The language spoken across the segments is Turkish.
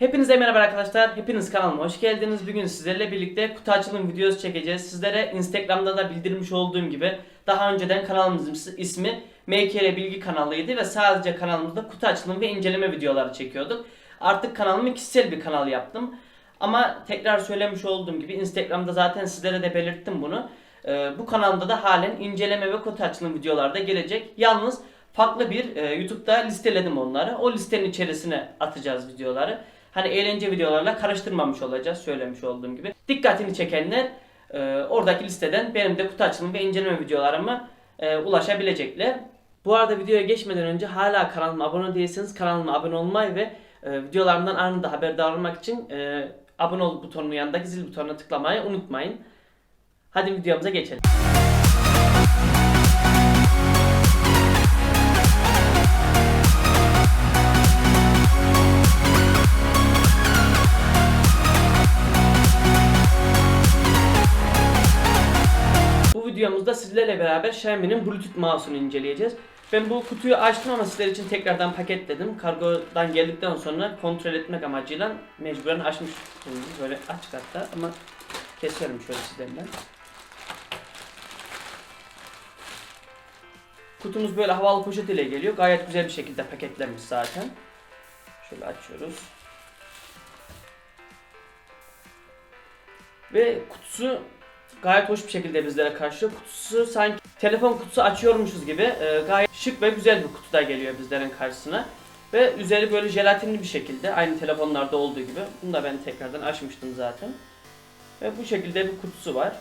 Hepinize merhaba arkadaşlar. Hepiniz kanalıma hoş geldiniz. Bugün sizlerle birlikte kutu açılım videosu çekeceğiz. Sizlere Instagram'da da bildirmiş olduğum gibi daha önceden kanalımızın ismi MKR Bilgi kanalıydı ve sadece kanalımızda kutu açılım ve inceleme videoları çekiyorduk. Artık kanalımı kişisel bir kanal yaptım. Ama tekrar söylemiş olduğum gibi Instagram'da zaten sizlere de belirttim bunu. Ee, bu kanalda da halen inceleme ve kutu açılım videoları da gelecek. Yalnız farklı bir e, YouTube'da listeledim onları. O listenin içerisine atacağız videoları. Hani eğlence videolarla karıştırmamış olacağız söylemiş olduğum gibi. Dikkatini çekenler e, oradaki listeden benim de kutu açılım ve inceleme videolarıma e, ulaşabilecekler. Bu arada videoya geçmeden önce hala kanalıma abone değilseniz kanalıma abone olmayı ve e, videolarımdan anında haberdar olmak için e, abone ol butonunun yanındaki zil butonuna tıklamayı unutmayın. Hadi videomuza geçelim. Sizlerle beraber Xiaomi'nin Bluetooth mouse'unu inceleyeceğiz. Ben bu kutuyu açtım ama sizler için tekrardan paketledim. Kargodan geldikten sonra kontrol etmek amacıyla mecburen açmış bulundum. Böyle açık hatta ama kesiyorum şöyle sizlerden. Kutumuz böyle havalı poşet ile geliyor. Gayet güzel bir şekilde paketlenmiş zaten. Şöyle açıyoruz. Ve kutusu gayet hoş bir şekilde bizlere karşılıyor. Kutusu sanki telefon kutusu açıyormuşuz gibi e, gayet şık ve güzel bir kutuda geliyor bizlerin karşısına. Ve üzeri böyle jelatinli bir şekilde aynı telefonlarda olduğu gibi. Bunu da ben tekrardan açmıştım zaten. Ve bu şekilde bir kutusu var.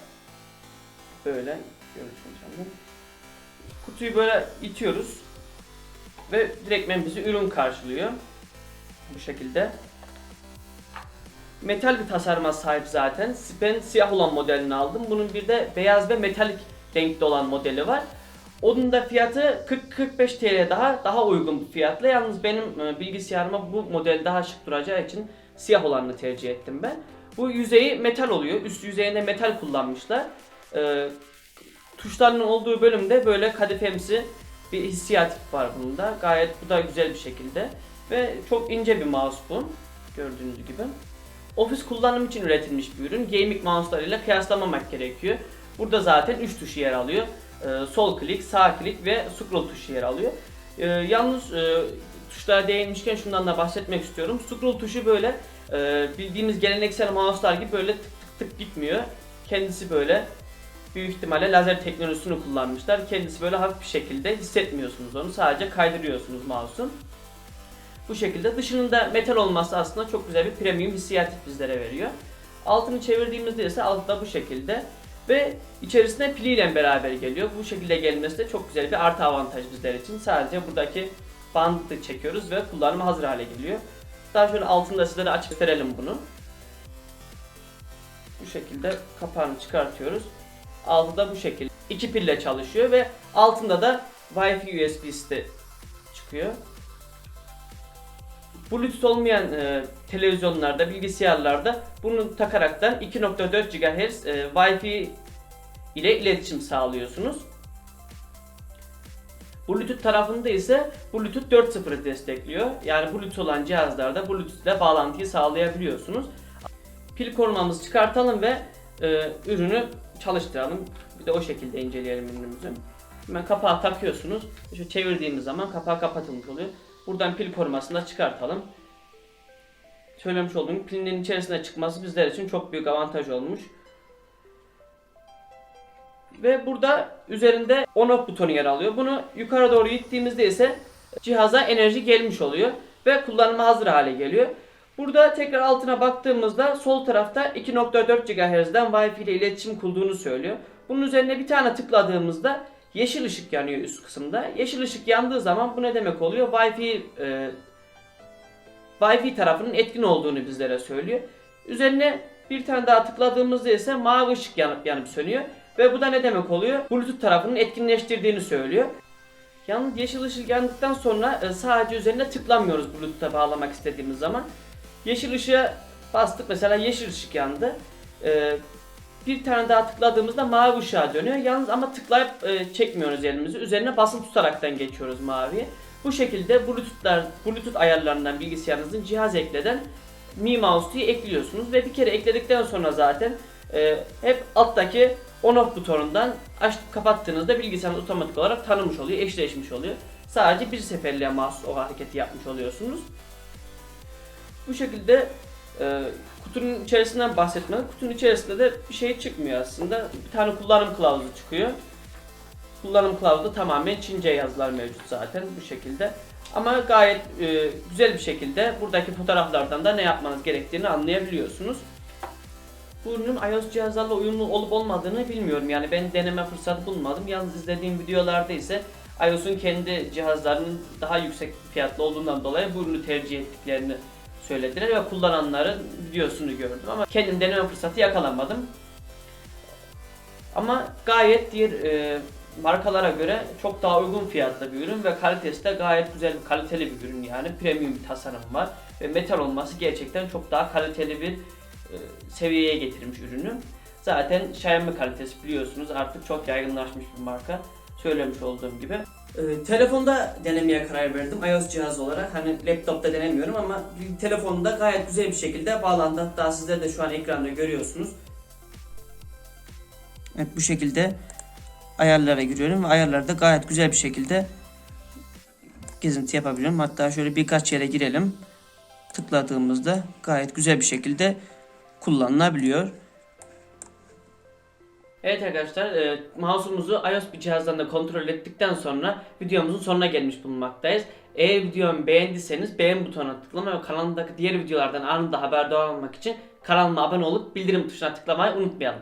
Böyle görüyorsunuz sanırım. Kutuyu böyle itiyoruz. Ve direktmen bizi ürün karşılıyor. Bu şekilde. Metal bir tasarıma sahip zaten. Ben siyah olan modelini aldım. Bunun bir de beyaz ve metalik renkli olan modeli var. Onun da fiyatı 40-45 TL daha daha uygun bir fiyatla. Yalnız benim e, bilgisayarıma bu model daha şık duracağı için siyah olanını tercih ettim ben. Bu yüzeyi metal oluyor. Üst yüzeyinde metal kullanmışlar. Ee, tuşlarının olduğu bölümde böyle kadifemsi bir hissiyat var bunda. Gayet bu da güzel bir şekilde. Ve çok ince bir mouse bu. Gördüğünüz gibi. Ofis kullanım için üretilmiş bir ürün. Gaming mouse'larıyla kıyaslamamak gerekiyor. Burada zaten 3 tuşu yer alıyor. Ee, sol klik, sağ klik ve scroll tuşu yer alıyor. Ee, yalnız e, tuşlara değinmişken şundan da bahsetmek istiyorum. Scroll tuşu böyle e, bildiğimiz geleneksel mouse'lar gibi böyle tık tık tık gitmiyor. Kendisi böyle büyük ihtimalle lazer teknolojisini kullanmışlar. Kendisi böyle hafif bir şekilde hissetmiyorsunuz onu. Sadece kaydırıyorsunuz mouse'un. Bu şekilde dışının da metal olması aslında çok güzel bir premium hissiyat bizlere veriyor. Altını çevirdiğimizde ise altta bu şekilde ve içerisine piliyle beraber geliyor. Bu şekilde gelmesi de çok güzel bir artı avantaj bizler için. Sadece buradaki bandı çekiyoruz ve kullanıma hazır hale geliyor. Daha şöyle altında sizlere açık gösterelim bunu. Bu şekilde kapağını çıkartıyoruz. Altı da bu şekilde. iki pille çalışıyor ve altında da Wi-Fi USB'si de çıkıyor. Bluetooth olmayan e, televizyonlarda, bilgisayarlarda bunu takaraktan 2.4 GHz e, Wi-Fi ile iletişim sağlıyorsunuz. Bluetooth tarafında ise Bluetooth 4.0'ı destekliyor. Yani Bluetooth olan cihazlarda Bluetooth ile bağlantıyı sağlayabiliyorsunuz. Pil korumamızı çıkartalım ve e, ürünü çalıştıralım. Bir de o şekilde inceleyelim ürünümüzü. Hemen kapağı takıyorsunuz. Şu çevirdiğimiz zaman kapağı kapatılmış oluyor. Buradan pil korumasını çıkartalım. Söylemiş olduğum gibi pilin içerisine çıkması bizler için çok büyük avantaj olmuş. Ve burada üzerinde on off butonu yer alıyor. Bunu yukarı doğru ittiğimizde ise cihaza enerji gelmiş oluyor ve kullanıma hazır hale geliyor. Burada tekrar altına baktığımızda sol tarafta 2.4 GHz'den Wi-Fi ile iletişim kurduğunu söylüyor. Bunun üzerine bir tane tıkladığımızda yeşil ışık yanıyor üst kısımda. Yeşil ışık yandığı zaman bu ne demek oluyor? Wi-Fi e, Wi-Fi tarafının etkin olduğunu bizlere söylüyor. Üzerine bir tane daha tıkladığımızda ise mavi ışık yanıp yanıp sönüyor. Ve bu da ne demek oluyor? Bluetooth tarafının etkinleştirdiğini söylüyor. Yalnız yeşil ışık yandıktan sonra e, sadece üzerine tıklamıyoruz Bluetooth'a bağlamak istediğimiz zaman. Yeşil ışığa bastık mesela yeşil ışık yandı. Bir tane daha tıkladığımızda mavi ışığa dönüyor. Yalnız ama tıklayıp e, çekmiyoruz elimizi. Üzerine basın tutaraktan geçiyoruz maviye. Bu şekilde Bluetooth'lar, Bluetooth ayarlarından bilgisayarınızın cihaz ekleden Mi Mouse ekliyorsunuz ve bir kere ekledikten sonra zaten e, hep alttaki on off butonundan açıp kapattığınızda bilgisayarınız otomatik olarak tanımış oluyor, eşleşmiş oluyor. Sadece bir seferliğe mahsus o hareketi yapmış oluyorsunuz. Bu şekilde e, kutunun içerisinden bahsetmedim. Kutunun içerisinde de bir şey çıkmıyor aslında. Bir tane kullanım kılavuzu çıkıyor. Kullanım kılavuzunda tamamen Çince yazılar mevcut zaten bu şekilde. Ama gayet e, güzel bir şekilde buradaki fotoğraflardan da ne yapmanız gerektiğini anlayabiliyorsunuz. Bu ürünün iOS cihazlarla uyumlu olup olmadığını bilmiyorum. Yani ben deneme fırsatı bulmadım. Yalnız izlediğim videolarda ise iOS'un kendi cihazlarının daha yüksek fiyatlı olduğundan dolayı bu ürünü tercih ettiklerini söylediler ve kullananların videosunu gördüm ama kendim deneme fırsatı yakalamadım. Ama gayet diğer e, markalara göre çok daha uygun fiyatlı bir ürün ve kalitesi de gayet güzel, kaliteli bir ürün yani. Premium bir tasarım var ve metal olması gerçekten çok daha kaliteli bir e, seviyeye getirmiş ürünü. Zaten Xiaomi kalitesi biliyorsunuz artık çok yaygınlaşmış bir marka. Söylemiş olduğum gibi. E, telefonda denemeye karar verdim iOS cihazı olarak. Hani laptopta denemiyorum ama telefonda gayet güzel bir şekilde bağlandı. Hatta sizler de şu an ekranda görüyorsunuz. Evet bu şekilde ayarlara giriyorum ve ayarlarda gayet güzel bir şekilde gezinti yapabiliyorum. Hatta şöyle birkaç yere girelim. Tıkladığımızda gayet güzel bir şekilde kullanılabiliyor. Evet arkadaşlar, e, mouse'umuzu iOS bir cihazdan da kontrol ettikten sonra videomuzun sonuna gelmiş bulunmaktayız. Eğer videomu beğendiyseniz beğen butonuna tıklama ve kanalımdaki diğer videolardan anında haberdar olmak için kanalıma abone olup bildirim tuşuna tıklamayı unutmayalım.